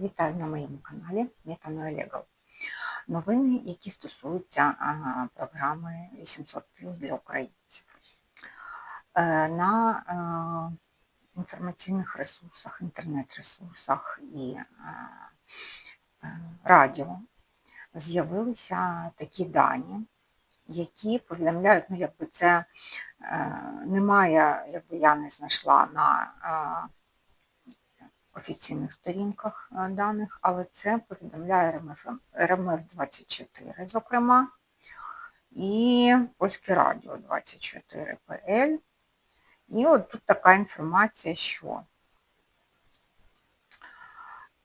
Вітаю на моєму каналі Метано Олегов. Новини, які стосуються програми 800 для українців. Е, На е, інформаційних ресурсах, інтернет-ресурсах і е, радіо з'явилися такі дані, які повідомляють, ну якби це немає, якби я не знайшла на офіційних сторінках е, даних, але це повідомляє РМФ, РМФ-24, зокрема, і Польське радіо 24 ПЛ. І от тут така інформація, що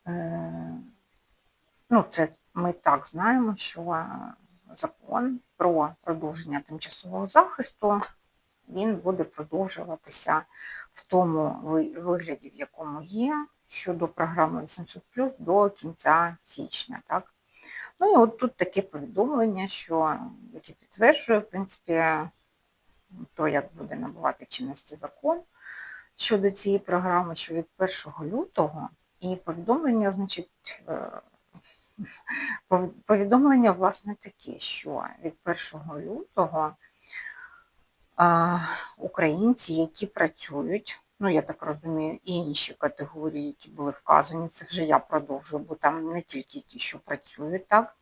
е, ну, це ми так знаємо, що закон про продовження тимчасового захисту він буде продовжуватися в тому вигляді, в якому є, щодо програми 800 до кінця січня. Так? Ну і от тут таке повідомлення, що яке підтверджує, в принципі, то, як буде набувати чинності закон щодо цієї програми, що від 1 лютого, і повідомлення, значить, е, повідомлення, власне, таке, що від 1 лютого українці, які працюють, ну я так розумію, і інші категорії, які були вказані, це вже я продовжую, бо там не тільки ті, що працюють, так,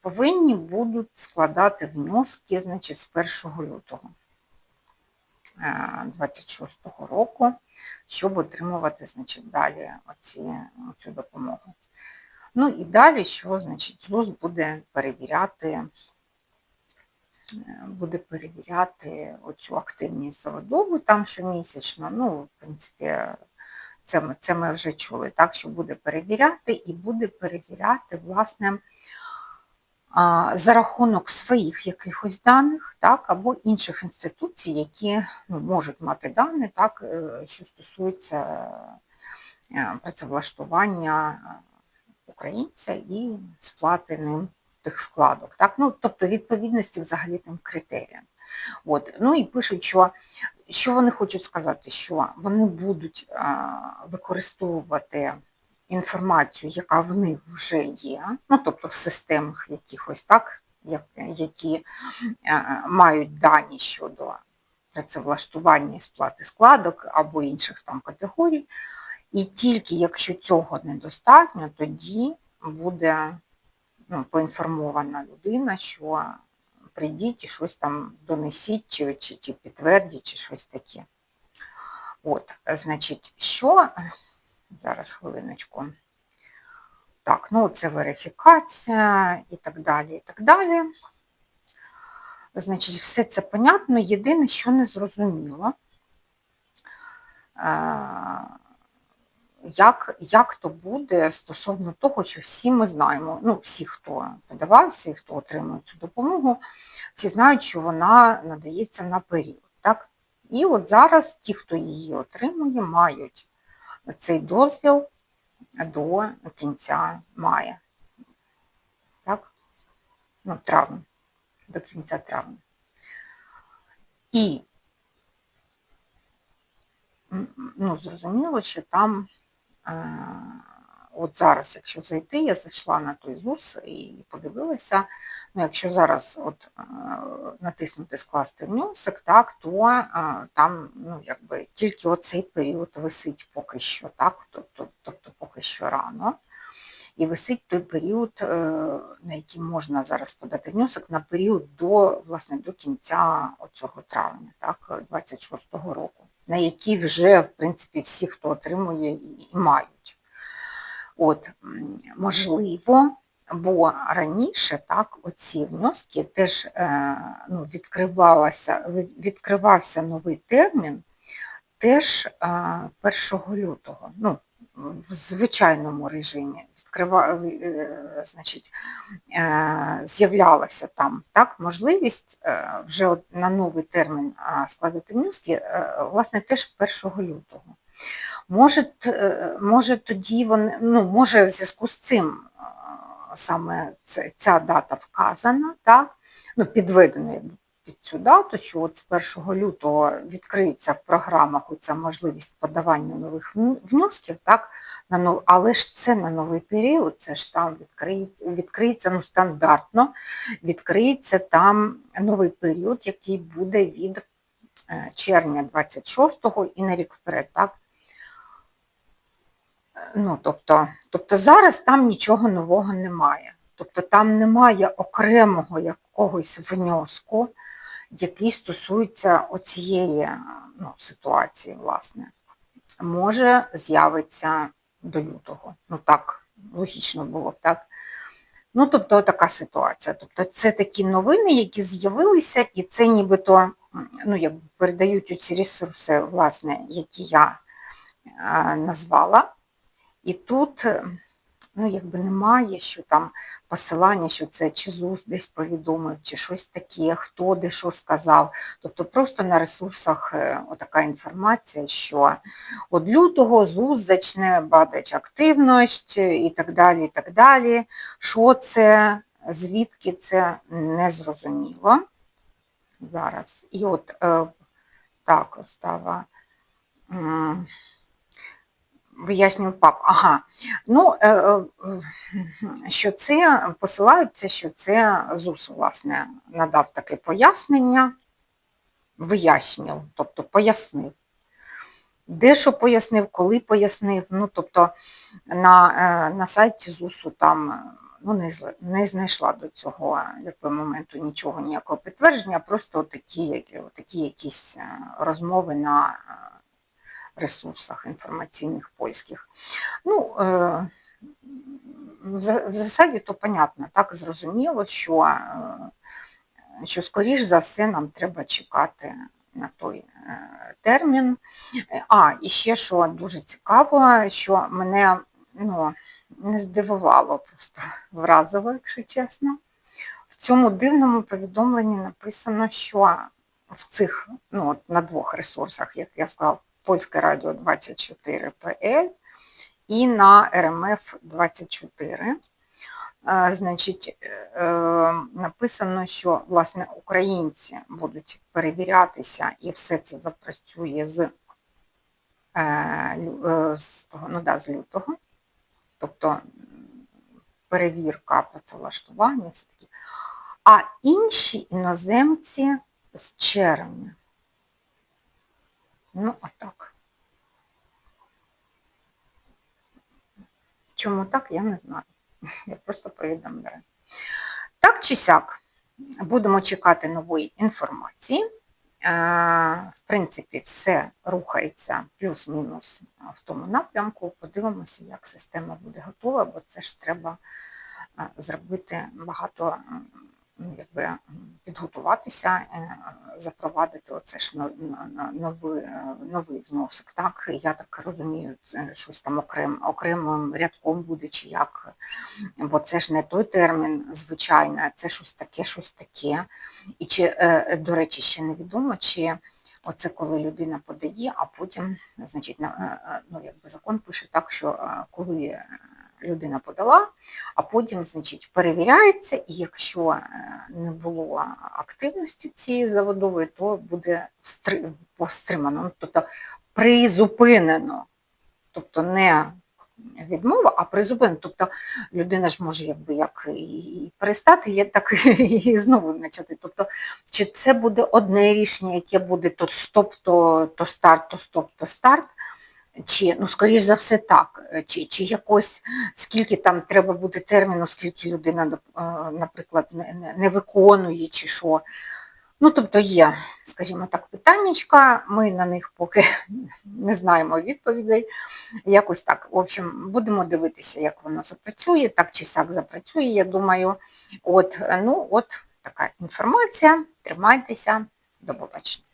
повинні будуть складати внески значить, з 1 лютого 26 року, щоб отримувати значить, далі оці, оцю допомогу. Ну і далі, що значить, ЗУС буде перевіряти буде перевіряти оцю активність заводову там щомісячно. Ну, в принципі, це це ми вже чули, так, що буде перевіряти і буде перевіряти, власне, за рахунок своїх якихось даних, так, або інших інституцій, які ну, можуть мати дані, так, е, що стосуються е, працевлаштування українця і сплати ним тих складок. Так? Ну, Тобто відповідності взагалі тим критеріям. От. Ну і пишуть, що що вони хочуть сказати, що вони будуть а, використовувати інформацію, яка в них вже є, ну тобто в системах якихось, так, які а, мають дані щодо працевлаштування і сплати складок або інших там категорій. І тільки якщо цього недостатньо, тоді буде ну, поінформована людина, що прийдіть і щось там донесіть, чи, чи, чи підтвердіть, чи щось таке. От, значить, що, зараз хвилиночку. Так, ну це верифікація і так далі, і так далі. Значить, все це понятно. Єдине, що не зрозуміло. Як як то буде стосовно того, що всі ми знаємо, ну, всі, хто подавався і хто отримує цю допомогу, всі знають, що вона надається на період. Так? І от зараз ті, хто її отримує, мають цей дозвіл до кінця мая. Так? Ну, травня, до кінця травня. І ну, зрозуміло, що там От зараз, якщо зайти, я зайшла на той ЗУС і подивилася, ну якщо зараз от натиснути скласти внесок, так, то там ну, якби, тільки оцей період висить поки що, так, тобто, тобто поки що рано. І висить той період, е, на який можна зараз подати внесок, на період до власне, до кінця цього травня, так, 26-го року на які вже, в принципі, всі, хто отримує, і мають. От, Можливо, бо раніше так, оці вноски теж е, ну, відкривалася, відкривався новий термін теж 1 е, лютого. Ну, в звичайному режимі відкрива, е, значить, е, з'являлася там так, можливість е, вже на новий термін складати внески, власне, теж 1 лютого. Може, може тоді вони, ну, може в зв'язку з цим саме ця дата вказана, так, ну, підведено під цю дату, що от з 1 лютого відкриється в програмах оця можливість подавання нових внесків, так, на нов... але ж це на новий період, це ж там відкриється, відкриється ну, стандартно, відкриється там новий період, який буде від е, червня 26-го і на рік вперед. Так? Е, Ну, тобто, тобто зараз там нічого нового немає. Тобто там немає окремого якогось внеску, який стосується оцієї ну, ситуації, власне. Може, з'явиться до лютого. Ну так, логічно було так? Ну, тобто, така ситуація. Тобто, це такі новини, які з'явилися, і це нібито ну, якби передають ці ресурси, власне, які я е, назвала. І тут е, ну, якби немає, що там посилання, що це чи ЗУС десь повідомив, чи щось таке, хто де що сказав. Тобто просто на ресурсах е, отака інформація, що от лютого ЗУС зачне бадать активність і так далі, і так далі. Що це, звідки це не зрозуміло зараз. І от е, так, Остава. Вияснюю пап. Ага. Ну, е, е, що це посилаються, що це ЗУС, власне, надав таке пояснення, вияснив, тобто пояснив. Де що пояснив, коли пояснив, ну, тобто на, е, на сайті ЗУСу там ну, не, не знайшла до цього якби, моменту нічого, ніякого підтвердження, просто такі, такі якісь розмови на ресурсах інформаційних польських. Ну, е, в засаді то понятно, так зрозуміло, що, що скоріш за все нам треба чекати на той е, термін. А, і ще що дуже цікаво, що мене ну, не здивувало, просто вразило, якщо чесно. В цьому дивному повідомленні написано, що в цих, ну, на двох ресурсах, як я сказала, Польське радіо 24 ПЛ і на РМФ 24. Е, Значить, е, написано, що власне українці будуть перевірятися і все це запрацює з, е, е, з, того, ну, да, з лютого. Тобто перевірка працевлаштування все-таки. А інші іноземці з червня. Ну, отак. Чому так, я не знаю. Я просто повідомляю. Так чи сяк, будемо чекати нової інформації. Е, В принципі, все рухається плюс-мінус в тому напрямку. Подивимося, як система буде готова, бо це ж треба е, зробити багато, якби підготуватися, е, запровадити оце ж но- но- но- новий, е, новий вносок. Так, я так розумію, це щось там окрем, окремим рядком буде чи як, бо це ж не той термін звичайно, це щось таке, щось таке. І чи, е, до речі, ще невідомо, чи оце коли людина подає, а потім, значить, на- ну, якби закон пише так, що коли людина подала, а потім, значить, перевіряється, і якщо е, не було активності цієї заводової, то буде встри- постримано, ну, тобто призупинено. Тобто не відмова, а призупинено. Тобто людина ж може якби як і перестати, так і знову почати. Тобто, чи це буде одне рішення, яке буде то стоп, то, то старт, то стоп, то старт, чи, ну, скоріш за все, так, чи, чи якось, скільки там треба буде терміну, скільки людина, е, наприклад, не, не, не виконує, чи що. Ну, тобто є, скажімо так, питаннячка, ми на них поки не знаємо відповідей. Якось так. В общем, будемо дивитися, як воно запрацює, так чи сяк запрацює, я думаю. От, е, ну, от така інформація. Тримайтеся. До побачення.